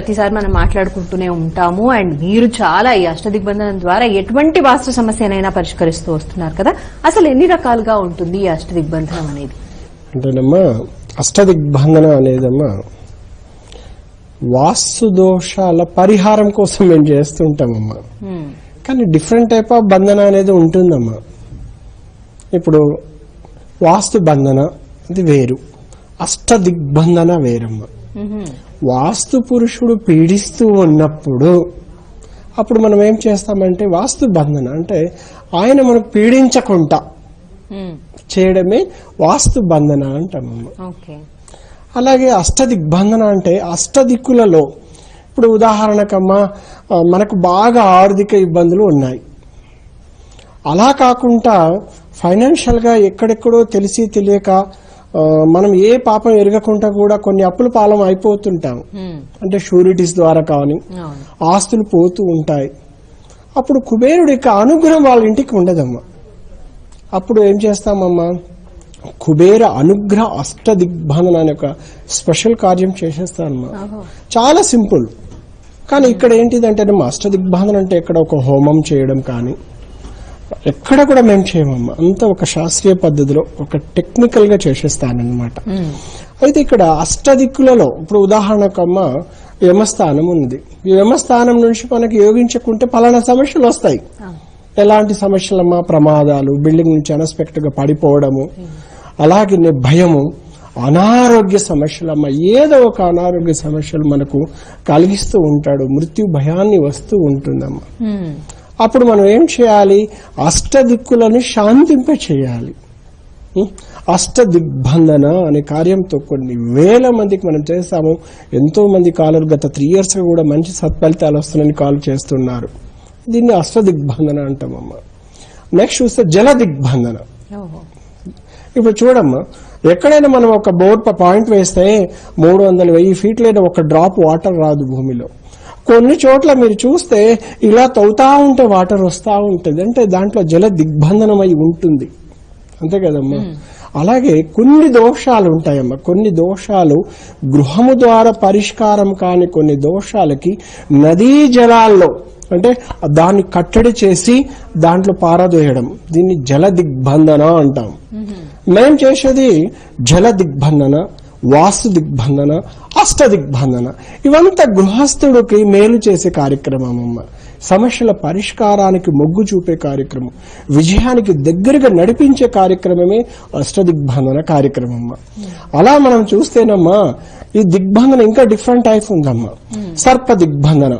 ప్రతిసారి మనం మాట్లాడుకుంటూనే ఉంటాము. అండ్ మీరు చాలా ఈ అష్టదిగ్బంధనం ద్వారా ఎటువంటి వాస్తు సమస్యనైనా పరిష్కరిస్తూ వస్తున్నారు కదా? అసలు ఎన్ని రకాలుగా ఉంటుంది ఈ అష్టదిగ్బంధనం అనేది? అంటేనమ్మా అష్టదిగ్బంధన అనేదమ్మా వాస్తు దోషాల పరిహారం కోసం మేము చేస్తుంటామమ్మా. కానీ డిఫరెంట్ టైప్ ఆఫ్ బంధన అనేది ఉంటుందమ్మా. ఇప్పుడు వాస్తు బంధన అది వేరు. అష్టదిగ్బంధన వేరమ్మా. వాస్తు పురుషుడు పీడిస్తూ ఉన్నప్పుడు అప్పుడు మనం ఏం చేస్తామంటే వాస్తు బంధన అంటే ఆయన మనకు పీడించకుండా హ్మ్. చేయడమే వాస్తు బంధన ఓకే అలాగే అష్టదిగ్బంధన అంటే అష్టదిక్కులలో ఇప్పుడు ఉదాహరణకమ్మా మనకు బాగా ఆర్థిక ఇబ్బందులు ఉన్నాయి. అలా కాకుండా ఫైనాన్షియల్గా ఎక్కడెక్కడో తెలిసి తెలియక మనం ఏ పాపం ఎరగకుండా కూడా కొన్ని అప్పుల పాలం అయిపోతుంటాం. అంటే షూరిటీస్ ద్వారా కానీ ఆస్తులు పోతూ ఉంటాయి. అప్పుడు కుబేరుడి యొక్క అనుగ్రహం వాళ్ళ ఇంటికి ఉండదమ్మా. అప్పుడు ఏం చేస్తామమ్మా? కుబేర అనుగ్రహ అష్ట దిగ్బంధన అనే ఒక స్పెషల్ కార్యం చేసేస్తానమ్మా. చాలా సింపుల్. కానీ ఇక్కడ ఏంటిదంటే అష్ట దిగ్బంధన అంటే ఇక్కడ ఒక హోమం చేయడం కానీ ఎక్కడ కూడా మేము చేయమమ్మా. అంతా ఒక శాస్త్రీయ పద్ధతిలో ఒక టెక్నికల్గా చేసేస్తానన్నమాట. అయితే ఇక్కడ అష్టదిక్కులలో ఇప్పుడు ఉదాహరణకమ్మ యమస్థానం ఉంది ఈ యమస్థానం నుంచి మనకి యోగించకుంటే పలానా సమస్యలు వస్తాయి. ఎలాంటి సమస్యలమ్మా? ప్రమాదాలు బిల్డింగ్ నుంచి అన్ఎక్స్పెక్టెడ్గా పడిపోవడము అలాగే భయము అనారోగ్య సమస్యలమ్మ. ఏదో ఒక అనారోగ్య సమస్యలు మనకు కలిగిస్తూ ఉంటాడు. మృత్యు భయాన్ని వస్తూ ఉంటుందమ్మా. అప్పుడు మనం ఏం చేయాలి? అష్టదిక్కులను శాంతింప చేయాలి? అష్ట దిగ్బంధన అనే కార్యంతో కొన్ని వేల మందికి మనం చేస్తాము. ఎంతో మంది కాలర్ గత త్రీ ఇయర్స్ కూడా మంచి సత్ఫలితాలు వస్తున్నాయని కాల్ చేస్తున్నారు. దీన్ని అష్ట దిగ్బంధన అంటామమ్మా. నెక్స్ట్ చూస్తే జల దిగ్బంధన. ఇప్పుడు చూడమ్మా. ఎక్కడైనా మనం ఒక బోర్డ్ పాయింట్ వేస్తే మూడు వందల వెయ్యి ఫీట్లైన ఒక డ్రాప్ వాటర్ రాదు భూమిలో. కొన్ని చోట్ల మీరు చూస్తే ఇలా తవ్వుతా ఉంటే వాటర్ వస్తా ఉంటుంది. అంటే దాంట్లో జల దిగ్బంధనమై ఉంటుంది. అంతే కదమ్మా? అలాగే కొన్ని దోషాలు ఉంటాయమ్మా. కొన్ని దోషాలు గృహము ద్వారా పరిష్కారం కాని కొన్ని దోషాలకి నదీ జలాల్లో అంటే దాన్ని కట్టడి చేసి దాంట్లో పారదోయడం. దీన్ని జల దిగ్బంధన అంటాం. మేం చేసేది జల దిగ్బంధన వాస్తు దిగ్బంధన అష్ట దిగ్బంధన ఇవంతా గృహస్థుడికి మేలు చేసే కార్యక్రమం అమ్మ సమస్యల పరిష్కారానికి మొగ్గు చూపే కార్యక్రమం. విజయానికి దగ్గరగా నడిపించే కార్యక్రమమే అష్ట దిగ్బంధన కార్యక్రమం అమ్మ అలా మనం చూస్తేనమ్మా ఈ దిగ్బంధన ఇంకా డిఫరెంట్ టైప్ ఉందమ్మా సర్ప దిగ్బంధన.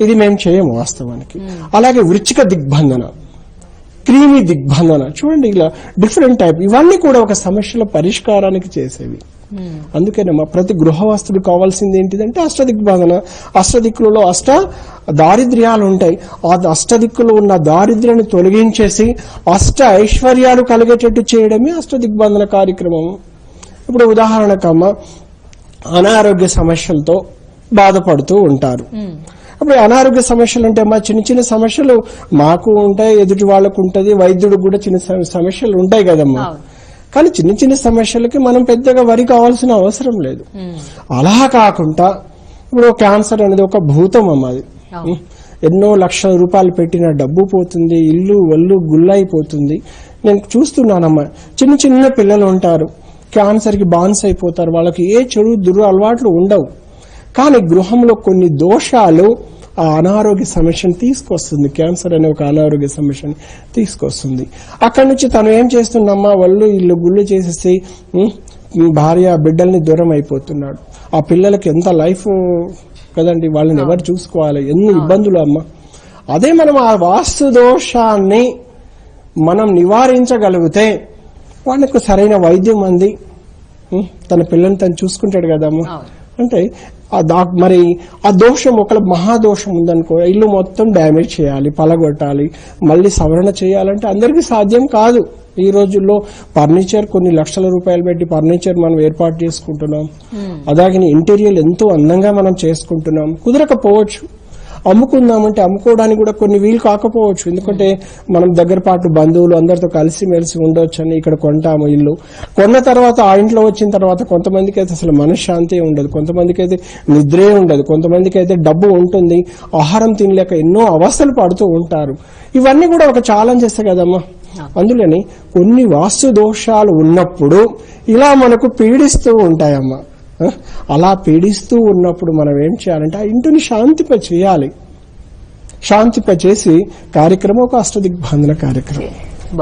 ఇది మేము చేయము వాస్తవానికి. అలాగే వృచ్చిక దిగ్బంధన. క్రీమీ దిగ్బంధన. చూడండి ఇలా డిఫరెంట్ టైప్. ఇవన్నీ కూడా ఒక సమస్యల పరిష్కారానికి చేసేవి. అందుకేనమ్మా ప్రతి గృహవాస్తుడు కావాల్సింది ఏంటిదంటే అష్టదిగ్బంధన. అష్టదిక్కులలో అష్ట దారిద్ర్యాలు ఉంటాయి. ఆ అష్టదిక్కులో ఉన్న దారిద్ర్యాన్ని తొలగించేసి అష్ట ఐశ్వర్యాలు కలిగేటట్టు చేయడమే అష్టదిగ్బంధన కార్యక్రమం. ఇప్పుడు ఉదాహరణకమ్మ అనారోగ్య సమస్యలతో బాధపడుతూ ఉంటారు. అప్పుడు అనారోగ్య సమస్యలు అంటే మా చిన్న చిన్న సమస్యలు మాకు ఉంటాయి ఎదుటి వాళ్ళకు ఉంటుంది వైద్యుడికి కూడా చిన్న సమస్యలు ఉంటాయి కదమ్మా. కానీ చిన్న చిన్న సమస్యలకి మనం పెద్దగా వరి కావాల్సిన అవసరం లేదు. అలా కాకుండా ఇప్పుడు క్యాన్సర్ అనేది ఒక భూతం అమ్మ అది అవును. ఎన్నో లక్షల రూపాయలు పెట్టిన డబ్బు పోతుంది ఇల్లు ఒళ్ళు గుల్లైపోతుంది నేను చూస్తున్నానమ్మా చిన్న చిన్న పిల్లలు ఉంటారు క్యాన్సర్కి బాన్స్ అయిపోతారు వాళ్ళకి ఏ చెడు దురు అలవాట్లు ఉండవు కానీ గృహంలో కొన్ని దోషాలు ఆ అనారోగ్య సమస్యను తీసుకొస్తుంది. క్యాన్సర్ అనే ఒక అనారోగ్య సమస్యను తీసుకొస్తుంది. అక్కడి నుంచి తను ఏం చేస్తుందమ్మా? వాళ్ళు ఇల్లు గుళ్ళు చేసేసి భార్య బిడ్డల్ని దూరం అయిపోతున్నాడు. ఆ పిల్లలకి ఎంత లైఫ్ కదండి? వాళ్ళని ఎవరు చూసుకోవాలి? ఎన్ని ఇబ్బందులు అమ్మా. అదే మనం ఆ వాస్తు దోషాన్ని మనం నివారించగలిగితే వాళ్ళకు సరైన వైద్యం అంది. తన పిల్లల్ని తను చూసుకుంటాడు కదమ్మా. అంటే ఆ దా మరి ఆ దోషం ఒక మహాదోషం ఉందనుకో ఇల్లు మొత్తం డ్యామేజ్ చేయాలి పలగొట్టాలి మళ్ళీ సవరణ చేయాలంటే అందరికీ సాధ్యం కాదు. ఈ రోజుల్లో ఫర్నిచర్ కొన్ని లక్షల రూపాయలు పెట్టి ఫర్నిచర్ మనం ఏర్పాటు చేసుకుంటున్నాం. అలాగే ఇంటీరియర్ ఎంతో అందంగా మనం చేసుకుంటున్నాం. కుదరకపోవచ్చు. అమ్ముకుందామంటే అమ్ముకోవడానికి కూడా కొన్ని వీలు కాకపోవచ్చు. ఎందుకంటే మనం దగ్గర పాటు బంధువులు అందరితో కలిసి మెలిసి ఉండొచ్చు అని ఇక్కడ కొంటాము ఇల్లు. కొన్న తర్వాత ఆ ఇంట్లో వచ్చిన తర్వాత కొంతమందికి అయితే అసలు మనశ్శాంతి ఉండదు. కొంతమందికి అయితే నిద్రే ఉండదు. కొంతమందికి అయితే డబ్బు ఉంటుంది. ఆహారం తినలేక ఎన్నో అవస్థలు పడుతూ ఉంటారు. ఇవన్నీ కూడా ఒక ఛాలెంజెస్ కదమ్మా. అందులోని కొన్ని వాస్తు దోషాలు ఉన్నప్పుడు ఇలా మనకు పీడిస్తూ ఉంటాయమ్మా. అలా పీడిస్తూ ఉన్నప్పుడు మనం ఏం చేయాలంటే ఆ ఇంటిని శాంతిప చేయాలి. శాంతిప చేసి కార్యక్రమం ఒక అష్టదిగ్బంధన కార్యక్రమం.